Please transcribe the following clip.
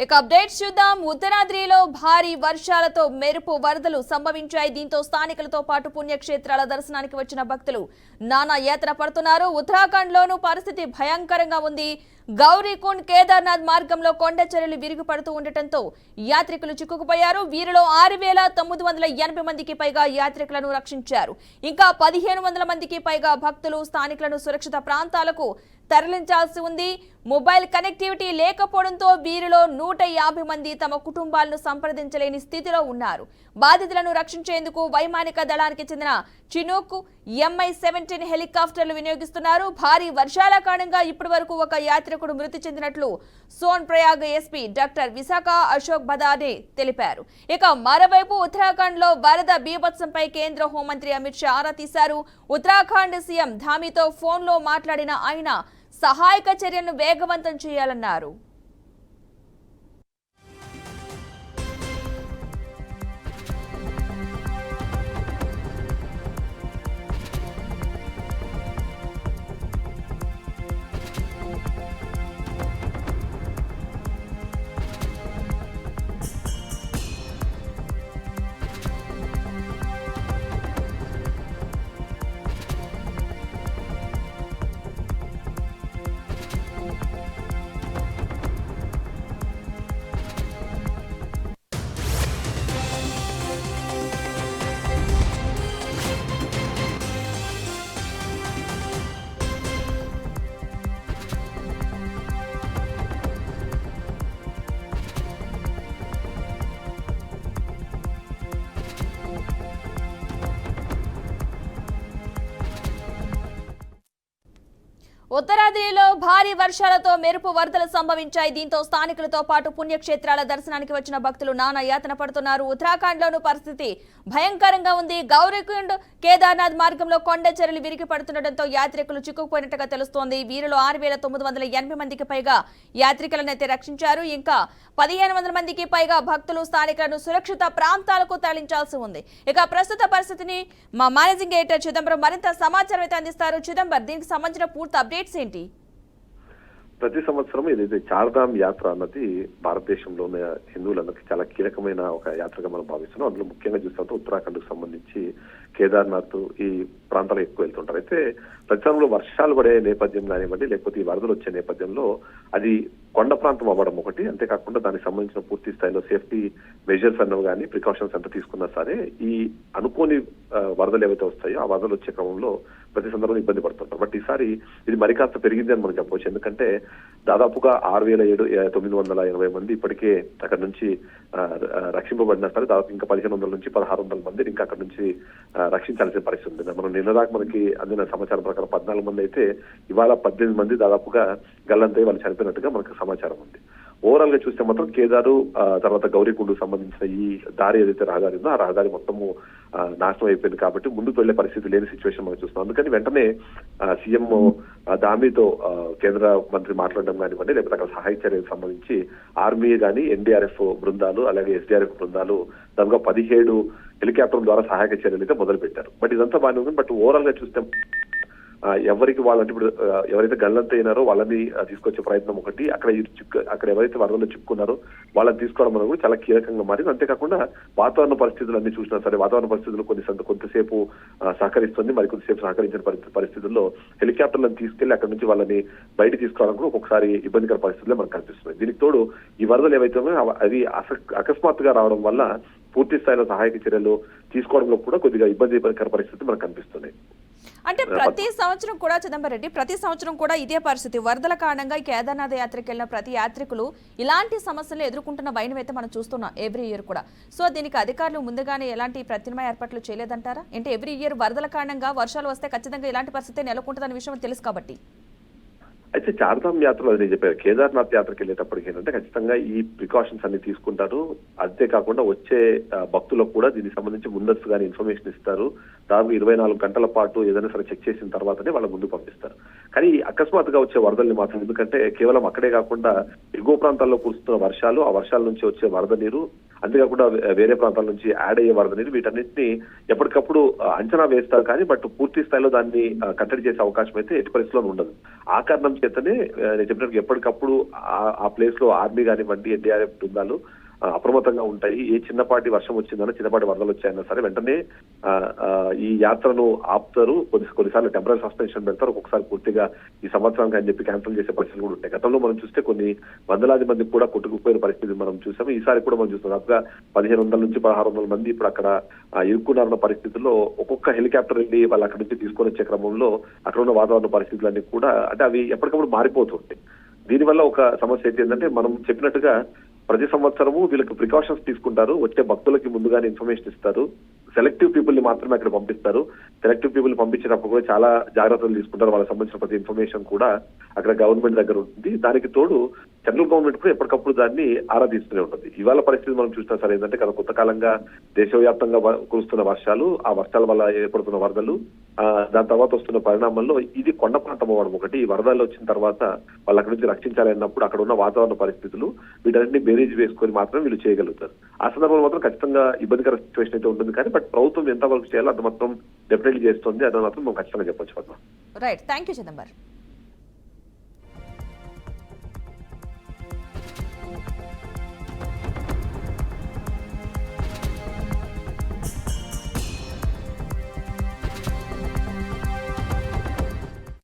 ఇక అప్డేట్స్ చూద్దాం. ఉత్తరాద్రిలో భారీ వర్షాలతో మెరుపు వరదలు సంభవించాయి. దీంతో స్థానికులతో పాటు పుణ్యక్షేత్రాల దర్శనానికి వచ్చిన భక్తులు నానా యాత్ర పడుతున్నారు. ఉత్తరాఖండ్లోనూ పరిస్థితి భయంకరంగా ఉంది. గౌరీకుండ్ కేదార్నాథ్ మార్గంలో కొండ చర్యలు ఉండటంతో యాత్రికులు చిక్కుకుపోయారు. వీరిలో ఆరు వేల తొమ్మిది వందల ఎనభై మందికి పైగా యాత్రికులను రక్షించారు. ఇంకా పదిహేను వందల మందికి పైగా భక్తులు స్థానికులను సురక్షిత ప్రాంతాలకు తరలించాల్సి ఉంది. మొబైల్ కనెక్టివిటీ లేకపోవడంతో వీరిలో నూట యాభై మంది తమ కుటుంబాలను సంప్రదించలేని స్థితిలో ఉన్నారు. బాధితులను రక్షించేందుకు వైమానిక దళానికి చెందిన చినూక్ ఎంఐ సెవెంటీన్ హెలికాప్టర్లు వినియోగిస్తున్నారు. భారీ వర్షాల కారణంగా ఇప్పటి వరకు ఒక యాత్రికుడు మృతి చెందినట్లు Sonprayag SP doctor Vishakha Ashok Badane తెలిపారు. ఇక మరోవైపు ఉత్తరాఖండ్లో వరద బీభత్సంపై కేంద్ర హోంమంత్రి అమిత్ షా ఆరా తీశారు. ఉత్తరాఖండ్ సీఎం ధామితో ఫోన్లో మాట్లాడిన ఆయన సహాయక చర్యలను వేగవంతం చేయాలన్నారు. ఉత్తరాదిలో భారీ వర్షాలతో మెరుపు వరదలు సంభవించాయి. దీంతో స్థానికులతో పాటు పుణ్యక్షేత్రాల దర్శనానికి వచ్చిన భక్తులు నానా యాతన పడుతున్నారు. ఉత్తరాఖండ్లోనూ పరిస్థితి భయంకరంగా ఉంది. గౌరీకుండ్ కేదార్నాథ్ మార్గంలో కొండ చర్యలు విరిగి పడుతుండటంతో యాత్రికులు చిక్కుకుపోయినట్టుగా తెలుస్తోంది. వీరిలో ఆరు వేల తొమ్మిది వందల ఎనభై మందికి పైగా యాత్రికులనైతే రక్షించారు. ఇంకా పదిహేను వందల మందికి పైగా భక్తులు స్థానికులను సురక్షిత ప్రాంతాలకు తరలించాల్సి ఉంది. ఇక ప్రస్తుత పరిస్థితిని మా మేనేజింగ్ ఎడిటర్ చిదంబరం మరింత సమాచారం అయితే అందిస్తారు. చిదంబరం దీనికి సంబంధించిన పూర్తి డేట్స్ ఏంటి? ప్రతి సంవత్సరం ఏదైతే చార్ధామ్ యాత్ర అన్నది భారతదేశంలో ఉన్న హిందువులందరికీ చాలా కీలకమైన ఒక యాత్రగా మనం భావిస్తున్నాం. అందులో ముఖ్యంగా చూసినట్టు ఉత్తరాఖండ్కు సంబంధించి కేదార్నాథ్ ఈ ప్రాంతాలకు ఎక్కువ వెళ్తుంటారు. అయితే ప్రతిసారంలో వర్షాలు పడే నేపథ్యం కానివ్వండి లేకపోతే ఈ వరదలు వచ్చే నేపథ్యంలో అది కొండ ప్రాంతం అవ్వడం ఒకటి. అంతేకాకుండా దానికి సంబంధించిన పూర్తి స్థాయిలో సేఫ్టీ మెజర్స్ అన్నవి కానీ ప్రికాషన్స్ ఎంత తీసుకున్నా సరే ఈ అనుకోని వరదలు ఏవైతే వస్తాయో ఆ వరదలు వచ్చే క్రమంలో ప్రతి సందర్భంలో ఇబ్బంది పడుతుంటారు. బట్ ఈసారి ఇది మరి కాస్త పెరిగింది అని మనం చెప్పవచ్చు. ఎందుకంటే దాదాపుగా ఆరు వేల ఏడు తొమ్మిది వందల ఎనభై మంది ఇప్పటికే అక్కడ నుంచి రక్షింపబడిన సరే దాదాపు ఇంకా పదిహేను వందల నుంచి పదహారు వందల మంది ఇంకా అక్కడ నుంచి రక్షించాల్సిన పరిస్థితి ఉంది. మనం నిన్న దాకా మనకి అందిన సమాచారం ప్రకారం పద్నాలుగు మంది అయితే ఇవాళ పద్దెనిమిది మంది దాదాపుగా గల్లంతై వాళ్ళు చనిపోయినట్టుగా మనకు సమాచారం ఉంది. ఓవరాల్గా చూస్తే మాత్రం కేదారు తర్వాత గౌరీకుండు సంబంధించిన ఈ దారి ఏదైతే రహదారి ఉందో ఆ రహదారి మొత్తము నాశనం అయిపోయింది కాబట్టి ముందుకు వెళ్ళే పరిస్థితి లేని సిచ్యువేషన్ మనం చూస్తున్నాం. అందుకని వెంటనే సీఎం దామితో కేంద్ర మంత్రి మాట్లాడడం కానివ్వండి లేకపోతే అక్కడ సహాయ చర్యలకు సంబంధించి ఆర్మీ కానీ ఎన్డీఆర్ఎఫ్ బృందాలు అలాగే ఎస్డీఆర్ఎఫ్ బృందాలు దాదాపు పదిహేడు హెలికాప్టర్ ద్వారా సహాయక చర్యలు అయితే మొదలు పెట్టారు బట్ ఇదంతా బాగానే ఉంది. బట్ ఓవరాల్గా చూస్తే ఎవరికి వాళ్ళంటే ఇప్పుడు ఎవరైతే గల్లంత అయినారో వాళ్ళని తీసుకొచ్చే ప్రయత్నం ఒకటి అక్కడ చిక్కు అక్కడ ఎవరైతే వరదలు చిక్కున్నారో వాళ్ళని తీసుకోవడం అనేది కూడా చాలా కీలకంగా మారింది. అంతేకాకుండా వాతావరణ పరిస్థితులు అన్ని చూసినా సరే వాతావరణ పరిస్థితులు కొన్ని సంత కొంతసేపు సహకరిస్తుంది మరి కొద్దిసేపు సహకరించిన పరిస్థితి పరిస్థితుల్లో హెలికాప్టర్లను తీసుకెళ్ళి అక్కడ నుంచి వాళ్ళని బయట తీసుకురావడం కూడా ఒక్కొక్కసారి ఇబ్బందికర పరిస్థితుల్లో మనకు కనిపిస్తుంది దీనికి తోడు ఈ వరదలు ఏవైతే ఉన్నాయో అవి అస- అకస్మాత్తుగా రావడం వల్ల పూర్తి స్థాయిలో సహాయక చర్యలు తీసుకోవడంలో కూడా కొద్దిగా ఇబ్బందికర పరిస్థితి మనకు కనిపిస్తున్నాయి. అంటే ప్రతి సంవత్సరం కూడా చిదంబరం రెడ్డి ప్రతి సంవత్సరం కూడా ఇదే పరిస్థితి. వరదల కారణంగా కేదార్నాథ్ యాత్రకి వెళ్ళిన ప్రతి యాత్రికులు ఇలాంటి సమస్యలు ఎదుర్కొంటున్న వైనం అయితే మనం చూస్తున్నాం ఎవ్రీ ఇయర్ కూడా. సో దీనికి అధికారులు ముందుగానే ఎలాంటి ప్రత్యామ్నాయ ఏర్పాట్లు చేయలేదంటారా? అంటే ఎవ్రీ ఇయర్ వరదల కారణంగా వర్షాలు వస్తే ఖచ్చితంగా ఇలాంటి పరిస్థితి నెలకొంటుందన్న విషయం తెలుసు కాబట్టి. అయితే చార్ధామ్ యాత్రలో అదే చెప్పారు కేదార్నాథ్ యాత్రకి వెళ్ళేటప్పటికి ఏంటంటే ఖచ్చితంగా ఈ ప్రికాషన్స్ అన్ని తీసుకుంటారు. అంతేకాకుండా వచ్చే భక్తులకు కూడా దీనికి సంబంధించి ముందస్తుగానే ఇన్ఫర్మేషన్ ఇస్తారు. దాదాపు ఇరవై నాలుగు గంటల పాటు ఏదైనా సరే చెక్ చేసిన తర్వాతనే వాళ్ళ ముందు పంపిస్తారు. కానీ అకస్మాత్తుగా వచ్చే వరదల్ని మాత్రం ఎందుకంటే కేవలం అక్కడే కాకుండా ఎగువ ప్రాంతాల్లో కురుస్తున్న వర్షాలు ఆ వర్షాల నుంచి వచ్చే వరద నీరు అంతేకాకుండా వేరే ప్రాంతాల నుంచి యాడ్ అయ్యే వరద నీరు వీటన్నిటిని ఎప్పటికప్పుడు అంచనా వేస్తారు కానీ బట్ పూర్తి స్థాయిలో దాన్ని కట్టడి చేసే అవకాశం అయితే ఎట్టి పరిస్థితుల్లో ఉండదు. ఆ కారణం చేతనే నేను చెప్పినట్టు ఎప్పటికప్పుడు ఆ- ఆ ప్లేస్లో ఆర్మీ కానివ్వండి ఎన్డీఆర్ఎఫ్ బృందాలు అప్రమత్తంగా ఉంటాయి. ఏ చిన్నపాటి వర్షం వచ్చిందన్నా చిన్నపాటి వరదలు వచ్చాయన్నా సరే వెంటనే ఈ యాత్రను ఆపుతారు. కొద్ది కొన్నిసార్లు టెంపరీ సస్పెన్షన్ పెడతారు. ఒక్కొక్కసారి పూర్తిగా ఈ సంవత్సరానికి అని చెప్పి క్యాన్సిల్ చేసే పరిస్థితులు కూడా ఉంటాయి. గతంలో మనం చూస్తే కొన్ని వందలాది మంది కూడా కొట్టుకుపోయిన పరిస్థితి మనం చూసాము ఈసారి కూడా మనం చూస్తున్నాం. దాదాపుగా పదిహేను వందల నుంచి పదహారు వందల మంది ఇప్పుడు అక్కడ ఇరుక్కున్నారన్న పరిస్థితుల్లో ఒక్కొక్క హెలికాప్టర్ వెళ్ళి వాళ్ళు అక్కడి నుంచి తీసుకొని వచ్చే క్రమంలో అక్కడ ఉన్న వాతావరణ పరిస్థితులన్నీ కూడా అంటే అవి ఎప్పటికప్పుడు మారిపోతుంటాయి దీనివల్ల ఒక సమస్య అయితే ఏంటంటే మనం చెప్పినట్టుగా ప్రతి సంవత్సరము వీళ్ళకి ప్రికాషన్స్ తీసుకుంటారు. వచ్చే భక్తులకి ముందుగానే ఇన్ఫర్మేషన్ ఇస్తారు. సెలెక్టివ్ పీపుల్ని మాత్రమే అక్కడ పంపిస్తారు. సెలెక్టివ్ పీపుల్ పంపించినప్పుడు కూడా చాలా జాగ్రత్తలు తీసుకుంటారు. వాళ్ళకి సంబంధించిన ప్రతి ఇన్ఫర్మేషన్ కూడా అక్కడ గవర్నమెంట్ దగ్గర ఉంటుంది. దానికి తోడు సెంట్రల్ గవర్నమెంట్ కూడా ఎప్పటికప్పుడు దాన్ని ఆరా తీస్తూనే ఉంటుంది. ఇవాళ పరిస్థితి మనం చూసినా సరే ఏంటంటే గత కొంతకాలంగా దేశవ్యాప్తంగా కురుస్తున్న వర్షాలు ఆ వర్షాల వల్ల ఏర్పడుతున్న వరదలు దాని తర్వాత వస్తున్న పరిణామంలో ఇది కొండ ప్రాంతం అవ్వడం ఒకటి. ఈ వరదలు వచ్చిన తర్వాత వాళ్ళు అక్కడి నుంచి రక్షించాలి అన్నప్పుడు అక్కడ ఉన్న వాతావరణ పరిస్థితులు వీటన్నిటిని బేరీజ్ వేసుకొని మాత్రం వీళ్ళు చేయగలుగుతారు. ఆ సందర్భంలో మాత్రం ఖచ్చితంగా ఇబ్బందికర సిచ్యువేషన్ అయితే ఉంటుంది కానీ బట్ ప్రభుత్వం ఎంత వరకు చేయాలో అది మొత్తం డెఫినెట్లీ చేస్తుంది. అది మాత్రం మనం ఖచ్చితంగా చెప్పొచ్చు రైట్ థ్యాంక్ యూ చిదంబర్